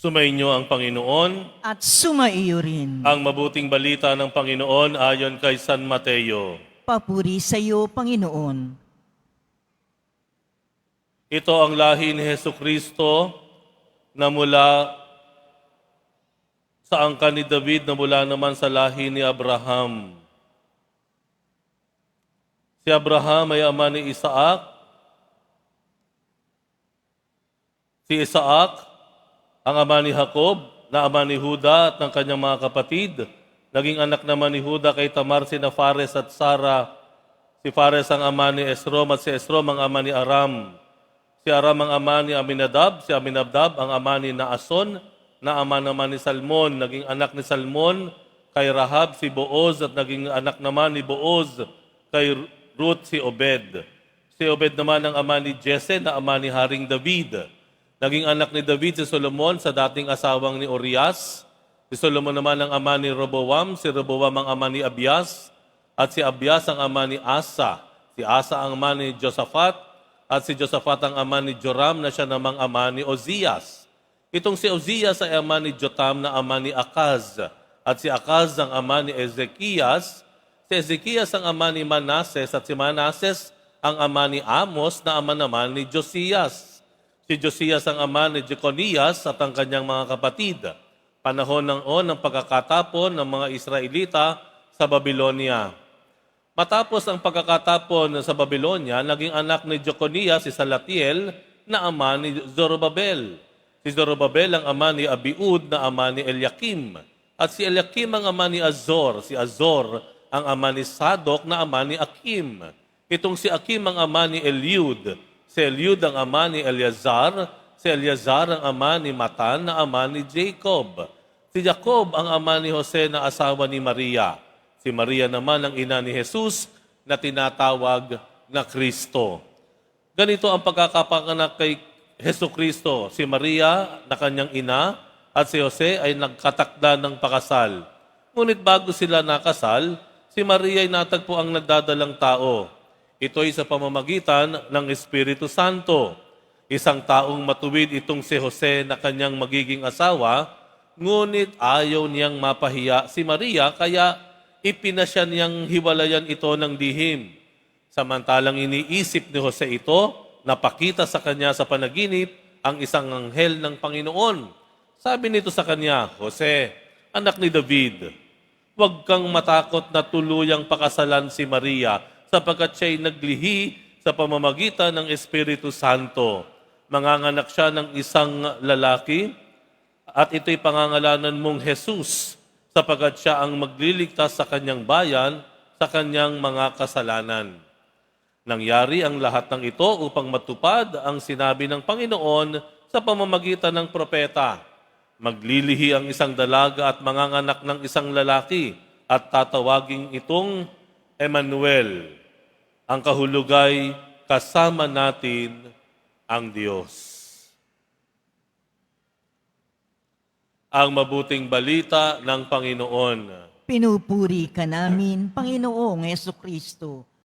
Sumainyo ang Panginoon. at sumaiyo rin. Ang mabuting balita ng Panginoon ayon kay San Mateo. Papuri sa iyo, Panginoon. Ito ang lahi ni Heso Kristo na mula sa angkan ni David na mula naman sa lahi ni Abraham. Si Abraham ay ama ni Isaac. Si Isaac ang ama ni Jacob, na ama ni Huda at ng kanyang mga kapatid. Naging anak naman ni Huda kay Tamar sina Fares at Sara. Si Fares ang ama ni Esrom at si Esrom ang ama ni Aram. Si Aram ang ama ni Aminadab, si Aminadab ang ama ni Naason, na ama naman ni Salmon, naging anak ni Salmon kay Rahab si Booz at naging anak naman ni Booz kay Ruth si Obed. Si Obed naman ang ama ni Jesse na ama ni Haring David. Naging anak ni David si Solomon sa dating asawang ni Urias. Si Solomon naman ang ama ni Roboam, si Roboam ang ama ni Abias, at si Abias ang ama ni Asa. Si Asa ang ama ni Josaphat, at si Josaphat ang ama ni Joram na siya namang ama ni Ozias. Itong si Ozias ay ama ni Jotam na ama ni Akaz. At si Akaz ang ama ni Ezekias. Si Ezekias ang ama ni Manases at si Manases ang ama ni Amos na ama naman ni Josias. Si Josias ang ama ni Jeconias at ang kanyang mga kapatid. Panahon ng on ng pagkakatapon ng mga Israelita sa Babylonia. Matapos ang pagkakatapon sa Babylonia, naging anak ni Jeconias si Salatiel na ama ni Zorobabel. Si Zorobabel ang ama ni Abiud na ama ni Eliakim. At si Eliakim ang ama ni Azor. Si Azor ang ama ni Sadok na ama ni Akim. Itong si Akim ang ama ni Eliud. Si Eliud ang ama ni Eleazar. Si Eleazar ang ama ni Matan na ama ni Jacob. Si Jacob ang ama ni Jose na asawa ni Maria. Si Maria naman ang ina ni Jesus na tinatawag na Kristo. Ganito ang pagkakapanganak kay Heso Kristo. Si Maria na kanyang ina at si Jose ay nagkatakda ng pakasal. Ngunit bago sila nakasal, si Maria ay natagpo ang nagdadalang tao. Ito ay sa pamamagitan ng Espiritu Santo. Isang taong matuwid itong si Jose na kanyang magiging asawa, ngunit ayaw niyang mapahiya si Maria kaya ipinasya niyang hiwalayan ito ng lihim. Samantalang iniisip ni Jose ito, napakita sa kanya sa panaginip ang isang anghel ng Panginoon. Sabi nito sa kanya, Jose, anak ni David, huwag kang matakot na tuluyang pakasalan si Maria sapagkat siya'y naglihi sa pamamagitan ng Espiritu Santo. Manganganak siya ng isang lalaki at ito'y pangangalanan mong Jesus sapagkat siya ang magliligtas sa kanyang bayan sa kanyang mga kasalanan. Nangyari ang lahat ng ito upang matupad ang sinabi ng Panginoon sa pamamagitan ng propeta. Maglilihi ang isang dalaga at manganganak ng isang lalaki at tatawaging itong Emmanuel. Ang kahulugay, kasama natin ang Diyos. Ang mabuting balita ng Panginoon. Pinupuri ka namin, Panginoong Yeso Kristo.